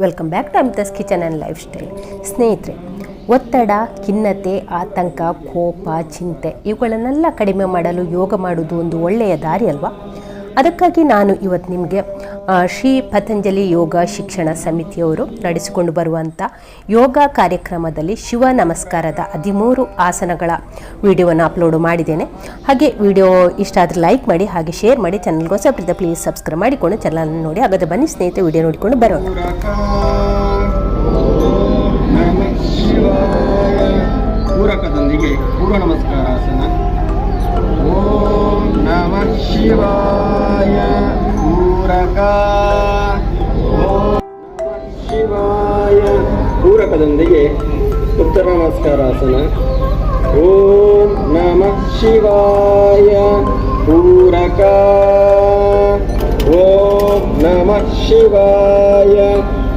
Welcome back to Amitha's kitchen and lifestyle ಸ್ನೇಹಿತರೆ, ಒತ್ತಡ, ಖಿನ್ನತೆ, ಆತಂಕ, ಕೋಪ, ಚಿಂತೆ, ಇವುಗಳನ್ನೆಲ್ಲ ಕಡಿಮೆ ಮಾಡಲು ಯೋಗ ಮಾಡುವುದು ಒಂದು ಒಳ್ಳೆಯ ದಾರಿ ಅಲ್ವಾ? ಅದಕ್ಕಾಗಿ ನಾನು ಇವತ್ತು ನಿಮಗೆ ಶ್ರೀ ಪತಂಜಲಿ ಯೋಗ ಶಿಕ್ಷಣ ಸಮಿತಿಯವರು ನಡೆಸಿಕೊಂಡು ಬರುವಂಥ ಯೋಗ ಕಾರ್ಯಕ್ರಮದಲ್ಲಿ ಶಿವ ನಮಸ್ಕಾರದ ಹದಿಮೂರು ಆಸನಗಳ ವಿಡಿಯೋವನ್ನು ಅಪ್ಲೋಡ್ ಮಾಡಿದ್ದೇನೆ. ಹಾಗೆ ವಿಡಿಯೋ ಇಷ್ಟ ಆದರೆ ಲೈಕ್ ಮಾಡಿ, ಹಾಗೆ ಶೇರ್ ಮಾಡಿ ಚಾನಲ್ಗೆ ಹೊಸಬ್ರಿದ್ದ ಪ್ಲೀಸ್ ಸಬ್ಸ್ಕ್ರೈಬ್ ಮಾಡಿಕೊಂಡು ಚಾನಲ್ ನೋಡಿ, ಹಾಗಾದ್ರೆ ಬನ್ನಿ ಸ್ನೇಹಿತರೆ, ವಿಡಿಯೋ ನೋಡಿಕೊಂಡು ಬರೋಣ. ಉತ್ತರ ನಮಸ್ಕಾರಾಸನ ಓಂ ನಮಃ ಶಿವಾಯ ಪೂರಕ. ಓಂ ನಮಃ ಶಿವಾಯ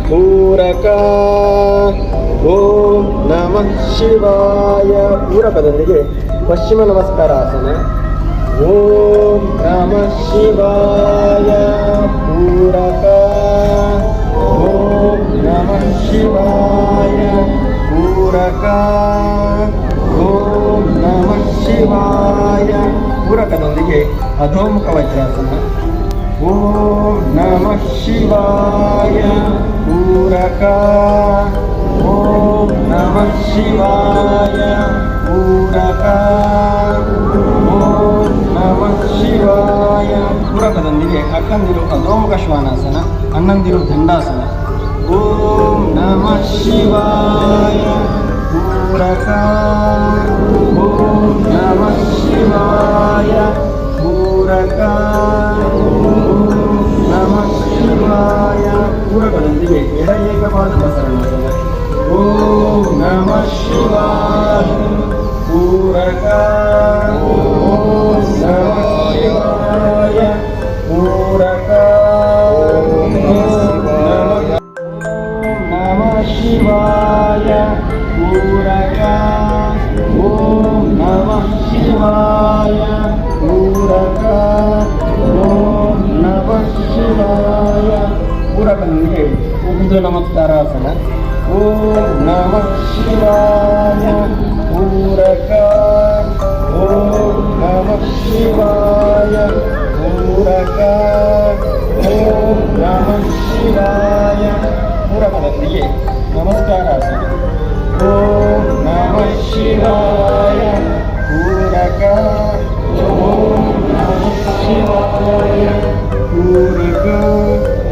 ಪೂರಕ. ಓಂ ನಮ ಶಿವಾಯ ಪೂರಕದೊಂದಿಗೆ ಪಶ್ಚಿಮ ನಮಸ್ಕಾರಾಸನ ಓಂ ನಮ ಶಿವಾಯ ಪೂರಕ. ಓಂ ನಮಃ ಶಿವಾಯ ಪೂರಕ. ಓಂ ನಮಃ ಶಿವಾಯ. ಪೂರಕದೊಂದಿಗೆ ಅಧೋಮುಖ ವಜ್ರಾಸನ ಓಂ ನಮಃ ಶಿವಾಯ. ಪೂರಕ. ಓಂ ನಮಃ ಶಿವಾಯ. ಪೂರಕ. ಓಂ ನಮಃ ಶಿವಾಯ. ಪೂರಕದೊಂದಿಗೆ ಅಕ್ಕಂದಿರು ಅಧೋಮುಖ ಶ್ವಾನಾಸನ ಹನ್ನೊಂದಿರು ದಂಡಾಸನ. ಓಂ ನಮಃ ಶಿವಾಯ ಪೂರಕ ಓಂ ನಮಃ ಶಿವಾಯ ಪೂರಕ ಓಂ ನಮಃ ಶಿವಾಯ ಪೂರಕದೊಂದಿಗೆ ಎಡ ಏಕಪಾದ ಬಸವಣ್ಣನ ಓಂ ನಮಃ ಶಿವಾಯ ಪೂರಕ సూర్యనమస్కారాసన ఓం నమ శివాయ పూరకాయ ఓం నమ శివాయ పూరకాయ ఓం నమ శివాయ పూరకదల్లియే నమస్కారాసన ఓం నమ శివాయ పూరకాయ ఓం నమ శివాయ పూరకాయ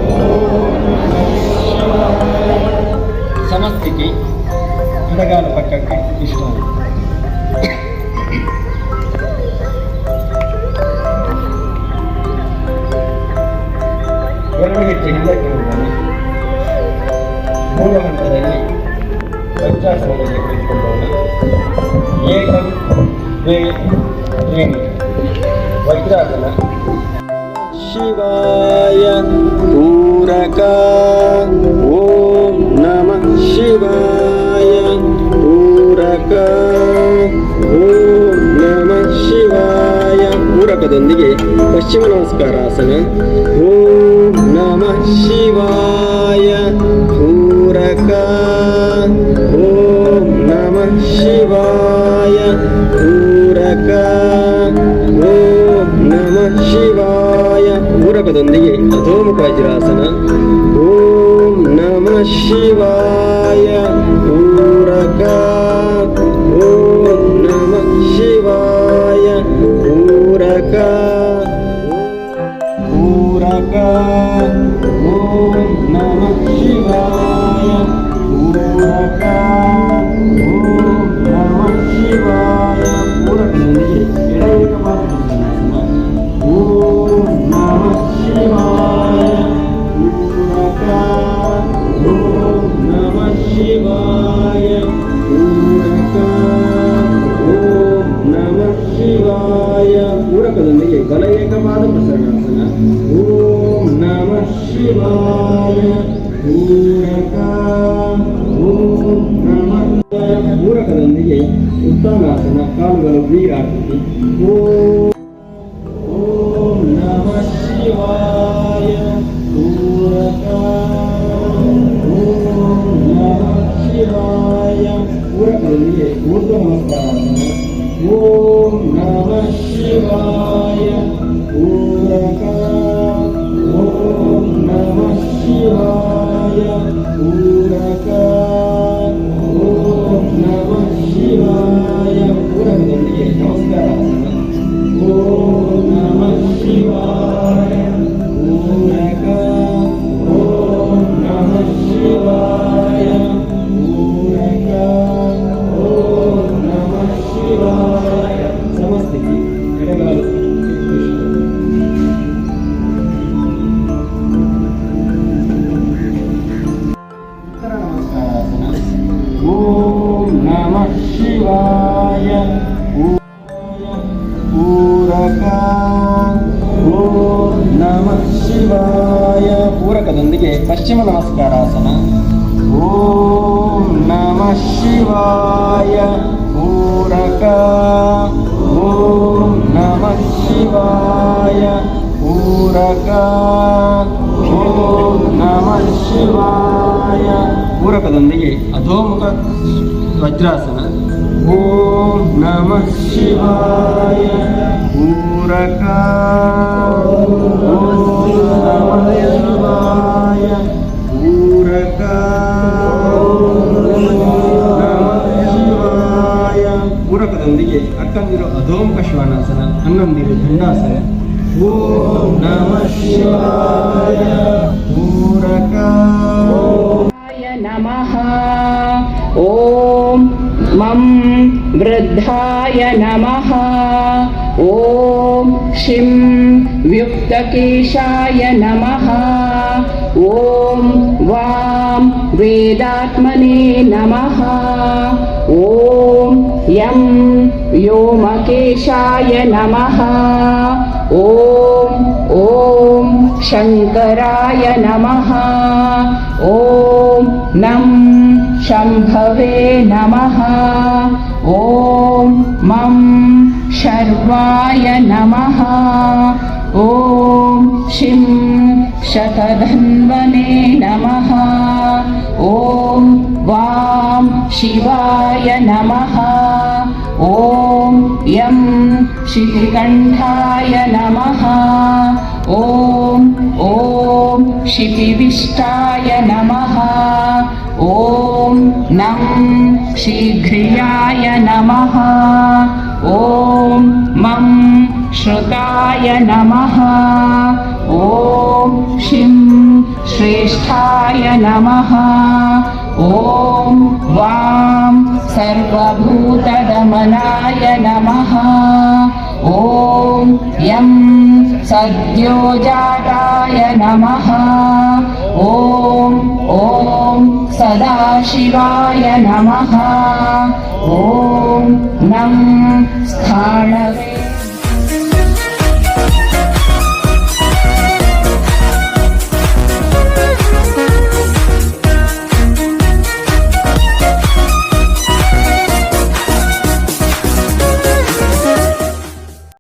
ಓಂ ನಮಃ ಶಿವಾಯ ಪೂರಕದೊಂದಿಗೆ ಪಶ್ಚಿಮ ನಮಸ್ಕಾರಾಸನ ಓಂ ನಮಃ ಶಿವಾಯ ಪೂರಕ. ಓಂ ನಮಃ ಶಿವಾಯ ಪೂರಕ. ಓಂ ನಮಃ ಶಿವಾಯ ಪೂರಕದೊಂದಿಗೆ ಅಧೋಮುಖ ವಜ್ರಾಸನ ಓಂ ನಮಃ ಶಿವಾಯ ಪೂರಕದೊಂದಿಗೆ ಬಲ ಏಕಪಾದ ಪ್ರಸರಣಾಸನ ಓಂ ನಮಃ ಶಿವಾಯ ಪೂರಕ ಓಂ ನಮಃ ಪೂರಕದೊಂದಿಗೆ ಉತ್ತಾನಾಸನ ಕಾಲುಗಳು ವೀರಾಕೃತಿ ಓಂ ಓಂ Ooh. ಶಿವಾಯ ಪೂರಕದೊಂದಿಗೆ ಪಶ್ಚಿಮ ನಮಸ್ಕಾರಾಸನ. ಓಂ ನಮ ಶಿವಾಯ ಪೂರಕ. ಓಂ ನಮ ಶಿವಾಯ ಪೂರಕ. ಓಂ ನಮ ಶಿವಾಯ ಪೂರಕದೊಂದಿಗೆ ಅಧೋಮುಖ ವಜ್ರಾಸನ. ಓಂ ನಮಃ ಶಿವಾಯ. ಪೂರಕ ಓಂ ನಮಃ ಶಿವಾಯ ಪೂರಕ ಪೂರಕದೊಂದಿಗೆ ಅಕ್ಕಂದಿರು ಅಧೋಮುಖ ಶ್ವಾನಾಸನ ಹನ್ನೊಂದಿರು ದಂಡಾಸನ ಓಂ ನಮಃ ಶಿವಾಯ. मं वृद्धाय नमः। ॐ शिं व्युक्तकेशाय नमः। ॐ वां वेदात्मने नमः। ॐ यं व्योमकेशाय नमः। ॐ ॐ शङ्कराय नमः। ॐ नं शम्भवे नमः। ॐ मं शर्वाय नमः। ॐ शिं शतधन्वने नमः। ॐ वां शिवाय नमः। ॐ यं शितिकण्ठाय नमः। ॐ ॐ शिपिविष्टाय नमः। ॐ नं शीघ्रियाय नमः। ॐ मं श्रुताय नमः। ॐ शिं श्रेष्ठाय नमः। ॐ वां सर्वभूतदमनाय नमः। ॐ यं सद्योजाताय नमः। ॐ ॐ सदाशिवाय नमः ॐ नं स्थाणवे